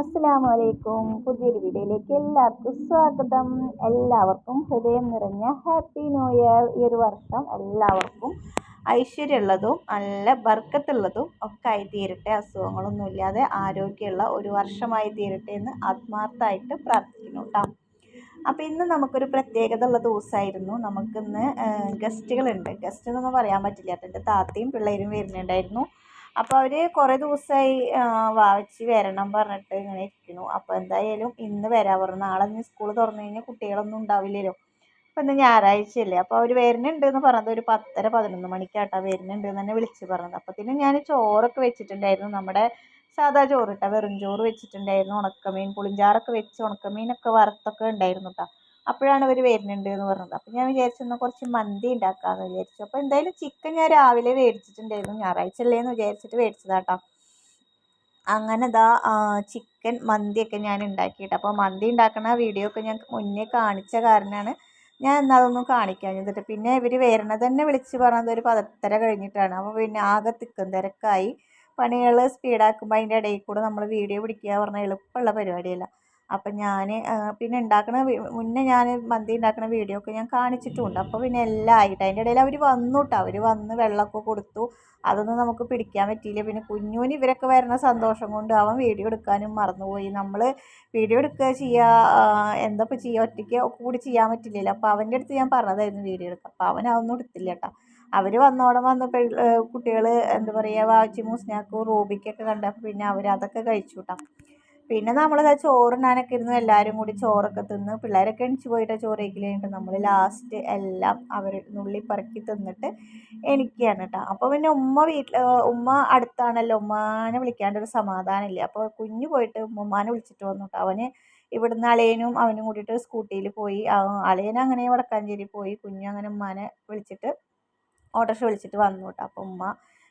അസ്സലാമു അലൈക്കും പുതിയൊരു വീഡിയോയിലേക്ക് എല്ലാവർക്കും സ്വാഗതം. എല്ലാവർക്കും ഹൃദയം നിറഞ്ഞ ഹാപ്പി ന്യൂ ഇയർ. ഈ ഒരു വർഷം എല്ലാവർക്കും ഐശ്വര്യമുള്ളതും നല്ല ബർക്കത്തുള്ളതും ഒക്കെ ആയി തീരട്ടെ അസുഖങ്ങളൊന്നുമില്ലാതെ ആരോഗ്യമുള്ള ഒരു വർഷമായി തീരട്ടെ എന്ന് ആത്മാർത്ഥമായിട്ട് പ്രാർത്ഥിക്കുന്നു കേട്ടോ. അപ്പോൾ ഇന്ന് നമുക്കൊരു പ്രത്യേകത ഉള്ള ദിവസമായിരുന്നു. നമുക്കിന്ന് ഗസ്റ്റുകളുണ്ട്. ഗസ്റ്റ് എന്നൊന്നും പറയാൻ പറ്റില്ല. എന്റെ താത്തയും പിള്ളേരും വരുന്നുണ്ടായിരുന്നു. അപ്പോൾ അവർ കുറേ ദിവസമായി വാവച്ചി വരണം പറഞ്ഞിട്ട് ഇങ്ങനെ ഇരിക്കുന്നു. അപ്പോൾ എന്തായാലും ഇന്ന് വരാൻ പറഞ്ഞു നാളെ ഇനി സ്കൂൾ തുറന്നു കഴിഞ്ഞാൽ കുട്ടികളൊന്നും ഉണ്ടാവില്ലല്ലോ. അപ്പോൾ ഇന്ന് ഞായറാഴ്ചയല്ലേ. അപ്പോൾ അവർ വരുന്നുണ്ട് എന്ന് പറഞ്ഞത് ഒരു പത്തര പതിനൊന്ന് മണിക്കാട്ടാ വരുന്നുണ്ട് എന്ന് തന്നെ വിളിച്ച് പറഞ്ഞത്. അപ്പത്തിന് ഞാൻ ചോറൊക്കെ വെച്ചിട്ടുണ്ടായിരുന്നു. നമ്മുടെ സാധാ ചോറ് വെറും ചോറ് വെച്ചിട്ടുണ്ടായിരുന്നു. ഉണക്കമീൻ പുളിഞ്ചാറൊക്കെ വെച്ച് ഉണക്കമീനൊക്കെ വറുത്തൊക്കെ ഉണ്ടായിരുന്നു കേട്ടോ അപ്പോഴാണ് അവർ വരുന്നുണ്ട് എന്ന് പറഞ്ഞത്. അപ്പോൾ ഞാൻ വിചാരിച്ചു എന്നാൽ കുറച്ച് മന്തി ഉണ്ടാക്കാമെന്ന് വിചാരിച്ചു. അപ്പോൾ എന്തായാലും ചിക്കൻ ഞാൻ രാവിലെ മേടിച്ചിട്ടുണ്ടായിരുന്നു. ഞായറാഴ്ച അല്ലേന്ന് വിചാരിച്ചിട്ട് മേടിച്ചതാട്ടോ. അങ്ങനെ ദാ ചിക്കൻ മന്തിയൊക്കെ ഞാൻ ഉണ്ടാക്കിയിട്ട്. അപ്പോൾ മന്തി ഉണ്ടാക്കുന്ന വീഡിയോ ഒക്കെ ഞാൻ മുന്നേ കാണിച്ച കാരണമാണ് ഞാൻ എന്നാൽ അതൊന്നും കാണിക്കാൻ എന്നിട്ട് പിന്നെ ഇവർ വരണത് തന്നെ വിളിച്ച് പറഞ്ഞത് ഒരു പതത്തര കഴിഞ്ഞിട്ടാണ്. അപ്പോൾ പിന്നെ ആകെ തിക്കും തിരക്കായി. പണികൾ സ്പീഡാക്കുമ്പോൾ അതിന്റെ ഇടയിൽ കൂടെ നമ്മൾ വീഡിയോ പിടിക്കുക പറഞ്ഞാൽ എളുപ്പമുള്ള പരിപാടിയല്ല. അപ്പം ഞാൻ പിന്നെ ഉണ്ടാക്കണ മുന്നേ ഞാൻ മന്തി ഉണ്ടാക്കുന്ന വീഡിയോ ഒക്കെ ഞാൻ കാണിച്ചിട്ടുമുണ്ട് അപ്പോൾ പിന്നെ എല്ലാം ആയിട്ട്. അതിന്റെ ഇടയിൽ അവർ വന്നു കേട്ടോ അവർ വന്ന് വെള്ളമൊക്കെ കൊടുത്തു. അതൊന്നും നമുക്ക് പിടിക്കാൻ പറ്റിയില്ല. പിന്നെ കുഞ്ഞുവിന് ഇവരൊക്കെ വരുന്ന സന്തോഷം കൊണ്ട് അവൻ വീഡിയോ എടുക്കാനും മറന്നുപോയി. നമ്മൾ വീഡിയോ എടുക്കുക ചെയ്യുക എന്താ ഇപ്പോൾ ചെയ്യുക ഒറ്റയ്ക്ക് കൂടി ചെയ്യാൻ പറ്റില്ലല്ലോ. അപ്പോൾ അവന്റെ അടുത്ത് ഞാൻ പറഞ്ഞതായിരുന്നു വീഡിയോ എടുക്കുക അപ്പോൾ അവൻ അതൊന്നും എടുത്തില്ല കേട്ടോ അവർ വന്നോടെ വന്നപ്പോൾ കുട്ടികൾ എന്താ പറയുക വാച്ചി മൂസ്നാക്കും റൂബിക്കൊക്കെ കണ്ടപ്പോൾ പിന്നെ അവർ അതൊക്കെ കഴിച്ചു കേട്ടോ പിന്നെ നമ്മളിതാ ചോറുണ്ണാനൊക്കെ ഇരുന്ന് എല്ലാവരും കൂടി ചോറൊക്കെ തിന്ന് പിള്ളേരൊക്കെ എണിച്ച് പോയിട്ട് ചോറ് കഴിക്കലായിട്ട് നമ്മൾ ലാസ്റ്റ് എല്ലാം അവർ നുള്ളി പറക്കി തിന്നിട്ട് എനിക്കാണ് കേട്ടോ അപ്പോൾ പിന്നെ ഉമ്മ വീട്ടിൽ ഉമ്മ അടുത്താണല്ലോ. ഉമ്മാനെ വിളിക്കാണ്ട് ഒരു സമാധാനമില്ല. അപ്പോൾ കുഞ്ഞു പോയിട്ട് ഉമ്മാനെ വിളിച്ചിട്ട് വന്നു കേട്ടോ അവന് ഇവിടുന്ന് അളയനും അവനും കൂടിയിട്ട് സ്കൂട്ടിയിൽ പോയി. അളയൻ അങ്ങനെ വടക്കാഞ്ചേരി പോയി. കുഞ്ഞു അങ്ങനെ ഉമ്മാനെ വിളിച്ചിട്ട് ഓട്ടോറിക്ഷ വിളിച്ചിട്ട് വന്നു കേട്ടോ അപ്പോൾ ഉമ്മ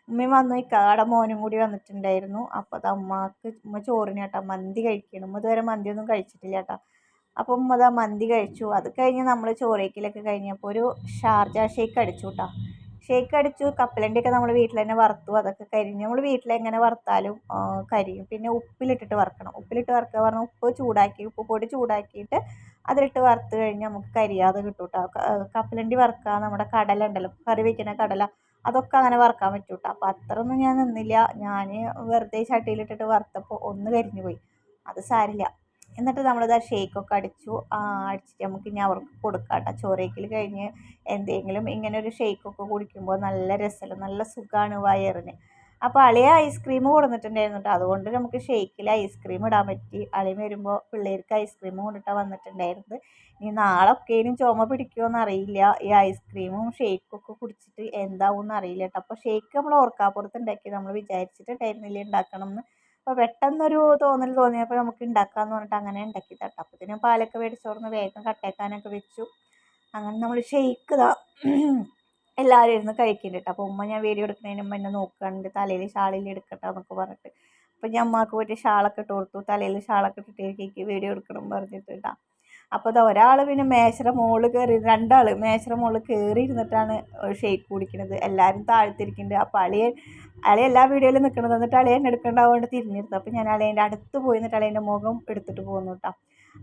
ഉമ്മയും വന്നു ഇക്കാടെ മോനും കൂടി വന്നിട്ടുണ്ടായിരുന്നു. അപ്പോൾ അത് അമ്മയ്ക്ക് ഉമ്മ ചോറിന് കേട്ടോ മന്തി കഴിക്കണം. ഉമ്മ ഇതുവരെ മന്തിയൊന്നും കഴിച്ചിട്ടില്ല കേട്ടോ. അപ്പോൾ ഉമ്മ അത് മന്തി കഴിച്ചു. അത് കഴിഞ്ഞ് നമ്മൾ ചോറേക്കിലൊക്കെ കഴിഞ്ഞപ്പോൾ ഒരു ഷാർജ ഷേക്ക് അടിച്ചു കേട്ടോ. ഷേക്ക് അടിച്ചു. കപ്പലണ്ടിയൊക്കെ നമ്മൾ വീട്ടിൽ തന്നെ വറുത്തു. അതൊക്കെ കരിഞ്ഞ് നമ്മൾ വീട്ടിൽ എങ്ങനെ വറുത്താലും കരിയും. പിന്നെ ഉപ്പിലിട്ടിട്ട് വറുക്കണം. ഉപ്പിലിട്ട് വറുക്കുക പറഞ്ഞാൽ ഉപ്പ് ചൂടാക്കി ഉപ്പ് പൊടി ചൂടാക്കിയിട്ട് അതിലിട്ട് വറുത്ത് കഴിഞ്ഞാൽ നമുക്ക് കരിയാതെ കിട്ടും കേട്ടോ കപ്പലണ്ടി വറുക്കുക നമ്മുടെ കടല ഉണ്ടല്ലോ. കറി വയ്ക്കുന്ന കടല. അതൊക്കെ അങ്ങനെ വറക്കാൻ പറ്റും കേട്ടോ അപ്പോൾ അത്രയൊന്നും ഞാൻ നിന്നില്ല. ഞാൻ വെറുതെ ചട്ടിയിലിട്ടിട്ട് വറുത്തപ്പോൾ ഒന്ന് കരിഞ്ഞു പോയി. അത് സാരില്ല. എന്നിട്ട് നമ്മളിത് ആ ഷേക്കൊക്കെ അടിച്ചു. അടിച്ചിട്ട് നമുക്ക് ഇനി അവർക്ക് കൊടുക്കാം കേട്ടോ ചോറേക്കിൽ കഴിഞ്ഞ് എന്തെങ്കിലും ഇങ്ങനെ ഒരു ഷേക്കൊക്കെ കുടിക്കുമ്പോൾ നല്ല രസമല്ല നല്ല സുഖമാണ് വയറിന്. അപ്പോൾ അളിയ ഐസ്ക്രീം കൊടുത്തിട്ടുണ്ടായിരുന്നു കേട്ടോ അതുകൊണ്ട് നമുക്ക് ഷേക്കിൽ ഐസ്ക്രീം ഇടാൻ പറ്റി. അളി വരുമ്പോൾ പിള്ളേർക്ക് ഐസ്ക്രീം കൊണ്ടിട്ടാണ് വന്നിട്ടുണ്ടായിരുന്നത്. ഇനി നാളെ ഒക്കെയും ചുമ പിടിക്കുമോ അറിയില്ല. ഈ ഐസ്ക്രീമും ഷേക്കും ഒക്കെ കുടിച്ചിട്ട് എന്താവും എന്ന് അറിയില്ല കേട്ടോ. അപ്പോൾ ഷേക്ക് നമ്മൾ ഓർക്കാപ്പുറത്ത് ഉണ്ടാക്കി നമ്മൾ വിചാരിച്ചിട്ടുണ്ടായിരുന്നില്ല ഉണ്ടാക്കണം എന്ന്. അപ്പോൾ പെട്ടെന്നൊരു തോന്നൽ തോന്നിയപ്പോൾ നമുക്ക് ഉണ്ടാക്കാമെന്ന് പറഞ്ഞിട്ട് അങ്ങനെ ഉണ്ടാക്കി തട്ടോ അപ്പോൾ പിന്നെ പാലൊക്കെ മേടിച്ചോർന്ന് വേഗം കട്ടേക്കാനൊക്കെ വെച്ചു. അങ്ങനെ നമ്മൾ ഷേക്ക് ഇതാ എല്ലാവരും ഇരുന്ന് കഴിക്കുന്നുണ്ട് കേട്ടോ അപ്പോൾ ഉമ്മ ഞാൻ വീഡിയോ എടുക്കുന്നതിന് മുമ്പ് എന്നെ നോക്കുന്നുണ്ട് തലയിൽ ഷാളിൽ എടുക്കട്ടെ എന്നൊക്കെ പറഞ്ഞിട്ട്. അപ്പോൾ ഞാൻ അമ്മയ്ക്ക് പോയിട്ട് ഷാളൊക്കെ ഇട്ട് കൊടുത്തു. തലയിൽ ഷാളൊക്കെ ഇട്ടിട്ട് വീഡിയോ എടുക്കണം പറഞ്ഞിട്ട് കേട്ടോ അപ്പോൾ അത് ഒരാൾ പിന്നെ മേശര മുകളിൽ കയറി രണ്ടാൾ മേശര മുകളിൽ കയറി ഇരുന്നിട്ടാണ് ഷെയ്ക്ക് കുടിക്കുന്നത് എല്ലാവരും താഴ്ത്തിരിക്കുന്നുണ്ട് അപ്പോൾ അളിയൻ അളി എല്ലാ വീഡിയോയിലും നിൽക്കുന്നത് എന്നിട്ട് അളിയൻ എടുക്കേണ്ടാവുകൊണ്ട് തിരിഞ്ഞിരുന്നു. അപ്പോൾ ഞാൻ അളിയന്റെ അടുത്ത് പോയി. എന്നിട്ട് അളിയന്റെ മുഖം എടുത്തിട്ട് പോകുന്നു കേട്ടോ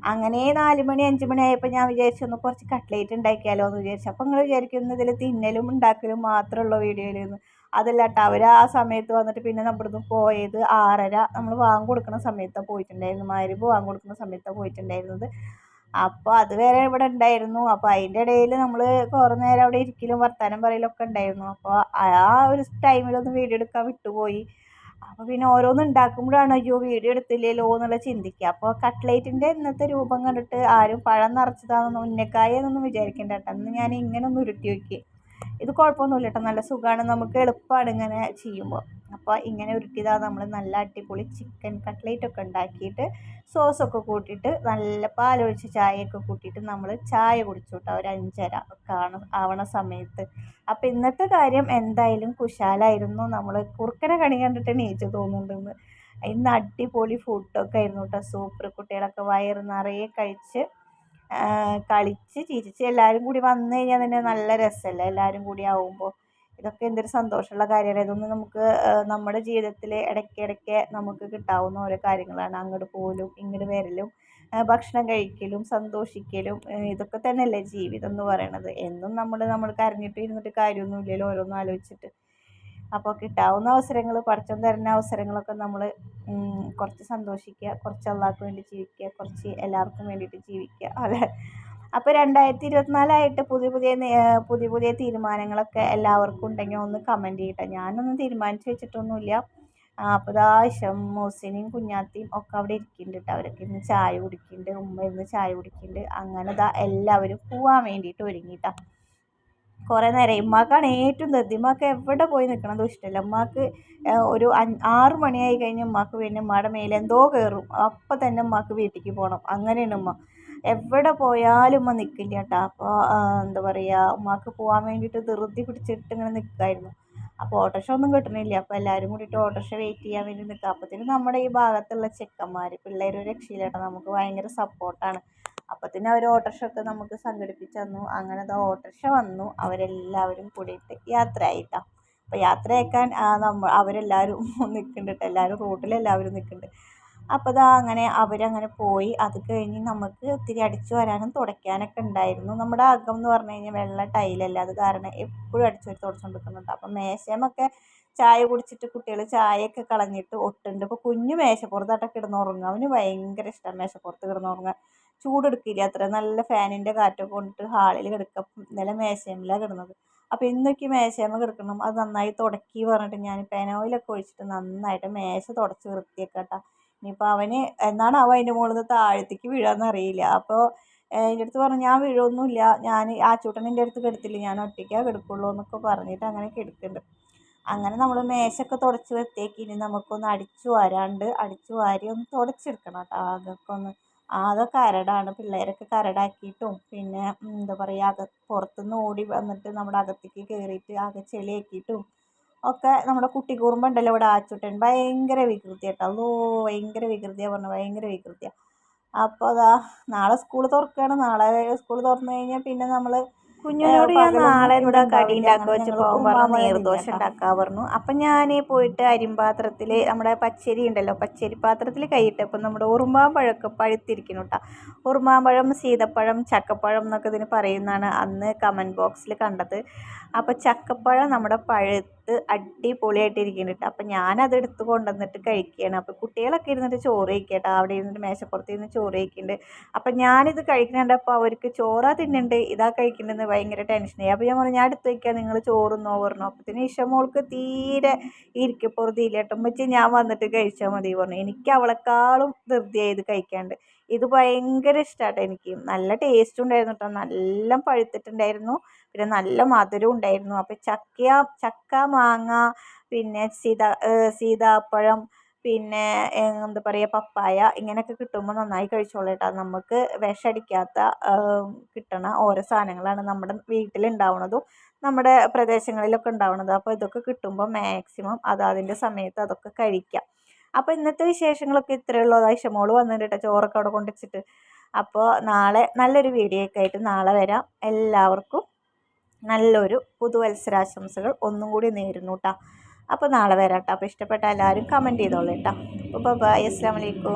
അങ്ങനെ നാല് മണി അഞ്ച് മണി ആയപ്പോൾ ഞാൻ വിചാരിച്ചു ഒന്ന് കുറച്ച് കട്ട്ലേറ്റ് ഉണ്ടാക്കിയാലോ എന്ന് വിചാരിച്ചു അപ്പോൾ നിങ്ങൾ വിചാരിക്കുന്നു ഇതിൽ തിന്നലും ഉണ്ടാക്കലും മാത്രമുള്ള വീഡിയോയിൽ നിന്ന് അതല്ല കേട്ടോ അവർ ആ സമയത്ത് വന്നിട്ട് പിന്നെ നമ്മുടെ പോയത് ആറര നമ്മൾ വാങ്ങി കൊടുക്കുന്ന സമയത്താണ് പോയിട്ടുണ്ടായിരുന്നു മരുവ് വാങ്ങി കൊടുക്കുന്ന സമയത്താണ് പോയിട്ടുണ്ടായിരുന്നത്. അപ്പോൾ അതുവരെ ഇവിടെ ഉണ്ടായിരുന്നു. അപ്പോൾ അതിന്റെ ഇടയിൽ നമ്മൾ കുറേ നേരം അവിടെ ഇരിക്കലും വർത്തമാനം പറയലൊക്കെ ഉണ്ടായിരുന്നു. അപ്പോൾ ആ ഒരു ടൈമിലൊന്നും വീഡിയോ എടുക്കാൻ വിട്ടുപോയി. അപ്പോൾ പിന്നെ ഓരോന്ന് ഉണ്ടാക്കുമ്പോഴാണ് അയ്യോ വീഡിയോ എടുത്തില്ലല്ലോ എന്നുള്ള ചിന്തിക്കുക. അപ്പോൾ കട്ട്ലേറ്റിന്റെ ഇന്നത്തെ രൂപം കണ്ടിട്ട് ആരും പഴം നിറച്ചതാണെന്നൊന്നും ഉന്നക്കായ എന്നൊന്നും വിചാരിക്കേണ്ട കേട്ടോ. അന്ന് ഞാൻ ഇങ്ങനെ ഒന്ന് ഉരുട്ടി നോക്കി. ഇത് കുഴപ്പമൊന്നുമില്ല കേട്ടോ. നല്ല സുഖമാണ്. നമുക്ക് എളുപ്പമാണ് ഇങ്ങനെ ചെയ്യുമ്പോൾ. അപ്പോൾ ഇങ്ങനെ ഉരുട്ടിയതാണ് നമ്മൾ നല്ല അടിപൊളി ചിക്കൻ കട്ട്ലേറ്റ് ഒക്കെ ഉണ്ടാക്കിയിട്ട് സോസൊക്കെ കൂട്ടിയിട്ട് നല്ല പാലൊഴിച്ച് ചായയൊക്കെ കൂട്ടിയിട്ട് നമ്മൾ ചായ കുടിച്ചു ഒരു അഞ്ചര കാണ ആവണ സമയത്ത്. അപ്പോൾ ഇന്നത്തെ കാര്യം എന്തായാലും കുശാലായിരുന്നു. നമ്മൾ കുറുക്കനെ കണി കണ്ടിട്ട് നീച്ച് തോന്നുന്നുണ്ടെന്ന്. ഇന്ന് അടിപൊളി ഫുഡൊക്കെ ആയിരുന്നു കേട്ടോ. സൂപ്പർ കുട്ടികളൊക്കെ വയറ് നിറയെ കഴിച്ച് കളിച്ച് ചിരിച്ച് എല്ലാവരും കൂടി വന്നു കഴിഞ്ഞാൽ തന്നെ നല്ല രസമല്ലേ എല്ലാവരും കൂടി ആവുമ്പോൾ ഇതൊക്കെ എന്തൊരു സന്തോഷമുള്ള കാര്യമാണ്. ഇതൊന്നും നമുക്ക് നമ്മുടെ ജീവിതത്തിൽ ഇടയ്ക്കിടയ്ക്ക് നമുക്ക് കിട്ടാവുന്ന ഓരോ കാര്യങ്ങളാണ്. അങ്ങോട്ട് പോലും ഇങ്ങോട്ട് വരലും ഭക്ഷണം കഴിക്കലും സന്തോഷിക്കലും ഇതൊക്കെ തന്നെയല്ലേ ജീവിതം എന്ന് പറയണത്. എന്നും നമ്മൾ നമ്മൾ കരഞ്ഞിട്ട് ഇരുന്നിട്ട് കാര്യമൊന്നുമില്ലല്ലോ ഓരോന്നും ആലോചിച്ചിട്ട്. അപ്പോൾ കിട്ടാവുന്ന അവസരങ്ങൾ പഠിച്ചം തരുന്ന അവസരങ്ങളൊക്കെ നമ്മൾ കുറച്ച് സന്തോഷിക്കുക കുറച്ച് അള്ളാഹ്ക്ക് വേണ്ടി ജീവിക്കുക കുറച്ച് എല്ലാവർക്കും വേണ്ടിയിട്ട് ജീവിക്കുക. അല്ലേ അപ്പോൾ രണ്ടായിരത്തി ഇരുപത്തിനാലായിട്ട് പുതിയ പുതിയ പുതിയ പുതിയ തീരുമാനങ്ങളൊക്കെ എല്ലാവർക്കും ഉണ്ടെങ്കിൽ ഒന്ന് കമന്റ് ചെയ്യട്ടെ. ഞാനൊന്നും തീരുമാനിച്ചു വെച്ചിട്ടൊന്നുമില്ല. അപ്പോൾ ഇതാ ഷമ്മൂസിനെയും കുഞ്ഞാത്തിയും ഒക്കെ അവിടെ ഇരിക്കുന്നുണ്ട് കേട്ടോ അവരൊക്കെ ഇന്ന് ചായ കുടിക്കുന്നുണ്ട്. ഉമ്മ ഇന്ന് ചായ കുടിക്കുന്നുണ്ട്. അങ്ങനെ ദാ എല്ലാവരും പോവാൻ വേണ്ടിയിട്ട് ഒരുങ്ങിട്ടാ കുറേ നേരം ഉമ്മാക്കാണ് ഏറ്റവും ധൃതി ഉമ്മാക്ക് എവിടെ പോയി നിൽക്കണതും ഇഷ്ടമല്ല ഉമ്മാക്ക് ഒരു ആറ് മണിയായി കഴിഞ്ഞ് ഉമ്മാക്ക് പിന്നെ ഉമ്മയുടെ മേലെ എന്തോ കയറും അപ്പം തന്നെ ഉമ്മാക്ക് വീട്ടിലേക്ക് പോകണം അങ്ങനെയാണ് ഉമ്മ എവിടെ പോയാലും ഉമ്മ നിൽക്കില്ല കേട്ടോ അപ്പോൾ എന്താ പറയുക ഉമ്മാക്ക് പോകാൻ വേണ്ടിയിട്ട് ധൃതി പിടിച്ചിട്ട് ഇങ്ങനെ നിൽക്കുമായിരുന്നു അപ്പോൾ ഓട്ടോറിക്ഷ ഒന്നും കിട്ടണില്ല. അപ്പോൾ എല്ലാവരും കൂടിയിട്ട് ഓട്ടോറിക്ഷ വെയിറ്റ് ചെയ്യാൻ വേണ്ടി നിൽക്കുക അപ്പോഴത്തേനും നമ്മുടെ ഈ ഭാഗത്തുള്ള ചെക്കന്മാർ പിള്ളേർ രക്ഷയില്ല കേട്ടോ നമുക്ക് ഭയങ്കര സപ്പോർട്ടാണ് അപ്പോഴത്തേനും അവർ ഓട്ടോറിക്ഷ ഒക്കെ നമുക്ക് സംഘടിപ്പിച്ച് തന്നു. അങ്ങനെ അത് ഓട്ടോറിക്ഷ വന്നു. അവരെല്ലാവരും കൂടിയിട്ട് യാത്ര ആയിട്ടാ അപ്പോൾ യാത്ര അയക്കാൻ നമ്മൾ അവരെല്ലാവരും നിൽക്കുന്നുണ്ട് എല്ലാവരും റോട്ടിലെല്ലാവരും നിൽക്കുന്നുണ്ട് അപ്പോൾ ഇതാ അങ്ങനെ അവരങ്ങനെ പോയി. അത് കഴിഞ്ഞ് നമുക്ക് ഒത്തിരി അടിച്ചു വരാനും തുടയ്ക്കാനൊക്കെ ഉണ്ടായിരുന്നു. നമ്മുടെ അകം എന്ന് പറഞ്ഞു കഴിഞ്ഞാൽ വെള്ള ടൈലല്ല അത് കാരണം എപ്പോഴും അടിച്ചു വരി തുടച്ചുകൊണ്ടിരിക്കുന്നുണ്ട്. അപ്പം മേശമൊക്കെ ചായ കുടിച്ചിട്ട് കുട്ടികൾ ചായയൊക്കെ കളഞ്ഞിട്ട് ഒട്ടുണ്ട്. ഇപ്പോൾ കുഞ്ഞു മേശപ്പുറത്തായിട്ട് കിടന്നുറങ്ങുക. അവന് ഭയങ്കര ഇഷ്ടമാണ് മേശപ്പുറത്ത് കിടന്നുറങ്ങുക. ചൂടെടുക്കില്ല അത്ര. നല്ല ഫാനിന്റെ കാറ്റൊക്കെ കൊണ്ടിട്ട് ഹാളിൽ കിടക്കുക. ഇന്നലെ മേശമിലാണ് കിടന്നത്. അപ്പോൾ ഇന്നൊക്കെ മേശയമ്മ കിടക്കണം. അത് നന്നായി തുടക്കി പറഞ്ഞിട്ട് ഞാൻ പെനോയിലൊക്കെ ഒഴിച്ചിട്ട് നന്നായിട്ട് മേശ തുടച്ച് വൃത്തിയാക്കട്ടോ. ഇനിയിപ്പോൾ അവന് എന്നാണ് അവൻ അതിന്റെ മുകളിൽ നിന്ന് താഴത്തേക്ക് വീഴുകയെന്ന് അറിയില്ല. അപ്പോൾ എന്റെ അടുത്ത് പറഞ്ഞു ഞാൻ വീഴൊന്നുമില്ല. ഞാൻ ആ ചൂട്ടൻ എന്റെ അടുത്ത് കിടത്തില്ല. ഞാൻ ഒറ്റയ്ക്കാണ് കിടക്കുള്ളൂ എന്നൊക്കെ പറഞ്ഞിട്ട് അങ്ങനെ കിടക്കുന്നുണ്ട്. അങ്ങനെ നമ്മൾ മേശൊക്കെ തുടച്ച് വൃത്തിയാക്കി ഇനി നമുക്കൊന്ന് അടിച്ചു വാരാണ്ട് അടിച്ചു വാരി ഒന്ന് തുടച്ചെടുക്കണം കേട്ടോ. അതൊക്കെ ഒന്ന് ആകെ കരടാണ് പിള്ളേരൊക്കെ കരടാക്കിയിട്ടും പിന്നെ എന്താ പറയുക അക പുറത്തുനിന്ന് ഓടി വന്നിട്ട് നമ്മുടെ അകത്തേക്ക് കയറിയിട്ട് ആകെ ചെളിയാക്കിയിട്ടും ഒക്കെ നമ്മുടെ കുട്ടി കുറുമ്പുണ്ടല്ലോ ഇവിടെ ആച്ചുട്ടൻ ഭയങ്കര വികൃതി കേട്ടോ അല്ലോ ഭയങ്കര വികൃതിയാണ് പറഞ്ഞത്. ഭയങ്കര വികൃതിയാണ് അപ്പോൾ അതാ നാളെ സ്കൂൾ തുറക്കുകയാണ് നാളെ സ്കൂൾ തുറന്നു കഴിഞ്ഞാൽ പിന്നെ നമ്മൾ കുഞ്ഞിനോട് ഞാൻ നാളെ എന്താ കടി ഉണ്ടാക്കുക പോകാൻ പറഞ്ഞു നീർദോശ ഉണ്ടാക്കാൻ പറഞ്ഞു. അപ്പം ഞാൻ പോയിട്ട് അരിമ്പാത്രത്തിൽ നമ്മുടെ പച്ചരി ഉണ്ടല്ലോ പച്ചരി പാത്രത്തിൽ കൈയിട്ടപ്പോൾ നമ്മുടെ ഉറുമ്പാമ്പഴമൊക്കെ പഴുത്തിരിക്കുന്നു കേട്ടോ പഴം സീതപ്പഴം ചക്കപ്പഴം എന്നൊക്കെ ഇതിന് പറയുന്നതാണ് അന്ന് കമന്റ് ബോക്സിൽ കണ്ടത്. അപ്പോൾ ചക്കപ്പഴം നമ്മുടെ പഴുത്ത് അടിപൊളിയായിട്ട് ഇരിക്കുന്നുണ്ട് അപ്പം ഞാനത് എടുത്ത് കൊണ്ടുവന്നിട്ട് കഴിക്കുകയാണ്. അപ്പോൾ കുട്ടികളൊക്കെ ഇരുന്നിട്ട് ചോറ് കഴിക്കട്ടോ അവിടെ ഇരുന്നിട്ട് മേശപ്പുറത്ത് ഇരുന്ന് ചോറ് കഴിക്കുന്നുണ്ട്. അപ്പം ഞാനിത് കഴിക്കുന്നുണ്ട് അപ്പോൾ അവർക്ക് ചോറാ തിന്നുന്നുണ്ട്. ഇതാ കഴിക്കുന്നുണ്ടെന്ന് ഭയങ്കര ടെൻഷനായി അപ്പോൾ ഞാൻ പറഞ്ഞു ഞാൻ എടുത്ത് വയ്ക്കാം നിങ്ങൾ ചോറുന്നോ പറഞ്ഞു. അപ്പത്തിന് ഇഷമോൾക്ക് തീരെ ഇരിക്കപ്പുറത്തില്ല കേട്ടോ. വെച്ച് ഞാൻ വന്നിട്ട് കഴിച്ചാൽ മതി പറഞ്ഞു. എനിക്ക് അവളെക്കാളും ധൃതിയായി ഇത് കഴിക്കാണ്ട്. ഇത് ഭയങ്കര ഇഷ്ടമാട്ടോ എനിക്ക്. നല്ല ടേസ്റ്റ് ഉണ്ടായിരുന്നു കേട്ടോ നല്ല പഴുത്തിട്ടുണ്ടായിരുന്നു. പിന്നെ നല്ല മധുരം ഉണ്ടായിരുന്നു. അപ്പോൾ ചക്ക ചക്ക മാങ്ങ പിന്നെ സീതാ സീതാപ്പഴം പിന്നെ എന്താ പറയുക പപ്പായ ഇങ്ങനെയൊക്കെ കിട്ടുമ്പോൾ നന്നായി കഴിച്ചോളൂ കേട്ടോ നമുക്ക് വിഷമടിക്കാത്ത കിട്ടണ ഓരോ സാധനങ്ങളാണ് നമ്മുടെ വീട്ടിലുണ്ടാവുന്നതും നമ്മുടെ പ്രദേശങ്ങളിലൊക്കെ ഉണ്ടാവുന്നത് അപ്പോൾ ഇതൊക്കെ കിട്ടുമ്പോൾ മാക്സിമം അതാതിന്റെ സമയത്ത് അതൊക്കെ കഴിക്കാം. അപ്പോൾ ഇന്നത്തെ വിശേഷങ്ങളൊക്കെ ഇത്രയേ ഉള്ളൂ അതായത് മോൾ വന്നിട്ട് ചോറൊക്കെ അവിടെ കൊണ്ടുവച്ചിട്ട് അപ്പോൾ നാളെ നല്ലൊരു വീഡിയോ ഒക്കെ ആയിട്ട് നാളെ വരാം. എല്ലാവർക്കും നല്ലൊരു പുതുവത്സരാശംസകൾ ഒന്നും കൂടി നേരുന്നു കേട്ടോ അപ്പോൾ നാളെ വരാം കേട്ടോ അപ്പോൾ ഇഷ്ടപ്പെട്ട എല്ലാവരും കമന്റ് ചെയ്തോളൂ കേട്ടോ അപ്പോൾ ബൈ അസ്സാം വലൈക്കും